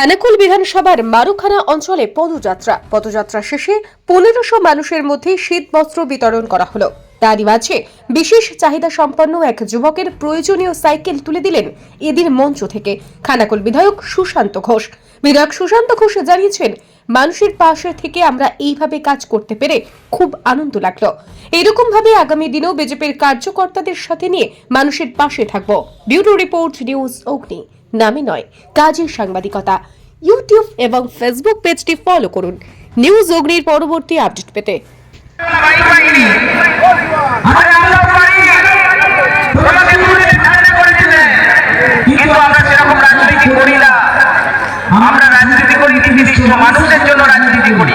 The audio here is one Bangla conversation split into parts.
খানাকুল বিধানসভার মারুখানা অঞ্চলে পদযাত্রা। পদযাত্রা শেষে পনেরোশো মানুষের মধ্যে শীত বস্ত্র বিতরণ করা হলো। তারই মাঝে বিশেষ চাহিদা সম্পন্ন এক যুবকের প্রয়োজনীয় সাইকেল তুলে দিলেন এদিন মঞ্চ থেকে খানাকুল বিধায়ক সুশান্ত ঘোষ। বিধায়ক সুশান্ত ঘোষ জানিয়েছেন, মানুষের পাশে থেকে আমরা এইভাবে কাজ করতে পেরে খুব আনন্দ লাগল। এরকম ভাবে আগামী দিনেও বিজেপির কার্যকর্তাদের সাথে নিয়ে মানুষের পাশে থাকব। বিউরো রিপোর্ট নিউজ অগ্নি। নামে নয়, কাজের সাংবাদিকতা। ইউটিউব এবং ফেসবুক পেজটি ফলো করুন। নিউজ অগ্নির পরবর্তী আপডেট পেতে। আমরা রাজনীতি করি মানুষের জন্য রাজনীতি করি।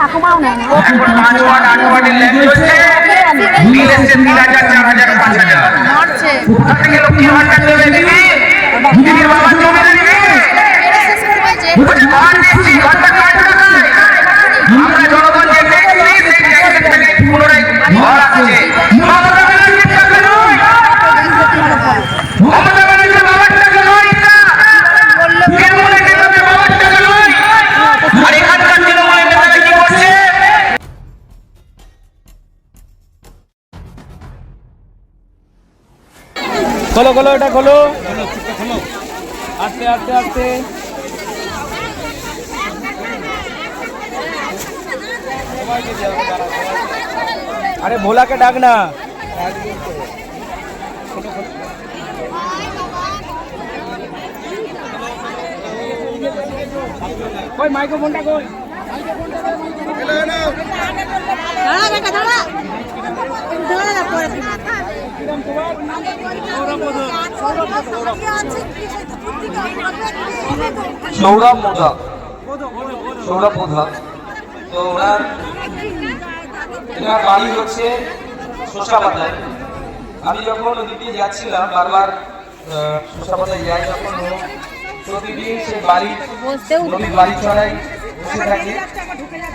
ঠাকুমাও নেয় এখন পাঁচ খোলো খোলো এটা খোলো। আস্তে আস্তে আস্তে। আরে ভোলাকে ডাক না। কই মাইক্রোফোনটা কই? দাঁড়া বেটা দাঁড়া। দাঁড়া পরে সৌরভ মোদক সৌরভ মোদক তো ওনার এনার বাড়ি হচ্ছে শোষাপাতায়। আমি যখন ওদিক দিয়ে যাচ্ছিলাম বারবার শোষাপাতায় যাই যখন প্রতিদিন সেই বাড়ি নদীর বাড়ি ছড়াই বসে থাকে।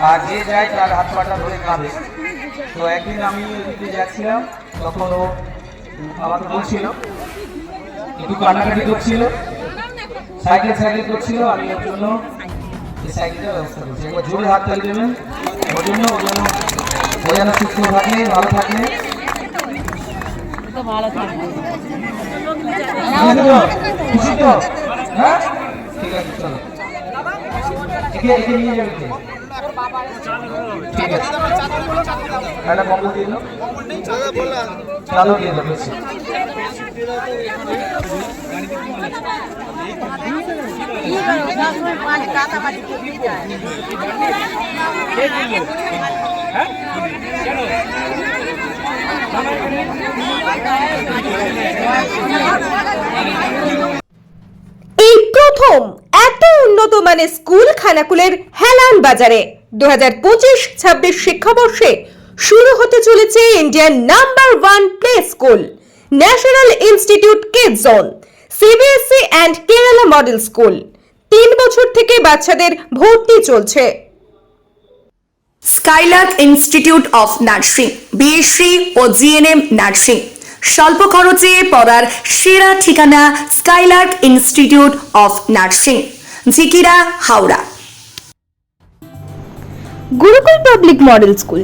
আর যে যায় তার হাত পাটা ধরে কাঁদে। তো একদিন আমি ওদিক যাচ্ছিলাম তখন ও আমাকে বলছিল একটু কান্নাকাটি করছিল। সাইকেল সাইকেল করছিল আমি ওর জন্য ব্যবস্থা করছি। একবার জোরে হাত তালি দেবেন। ওর জন্য ওর জন্য ও যেন সুস্থ থাকে ভালো খুশি তো হ্যাঁ? ঠিক আছে, চলো। ঠিক আছে। একটা কম্বল দিয়ে দাও। এই প্রথম এত উন্নত মানের স্কুল খানাকুলের হেলান বাজারে। দু হাজার পঁচিশ ছাব্বিশ শিক্ষাবর্ষে শুরু হতে চলেছে Indian number one play school National Institute Kid Zone CBSE and Kerala model school. তিন বছর থেকে বাচ্চাদের ভর্তি চলছে। Skylark Institute of Nursing BSc O GNM nursing. স্বল্প খরচে পড়ার সেরা ঠিকানা Skylark Institute of Nursing Jhikira Howrah. Gurukul public model school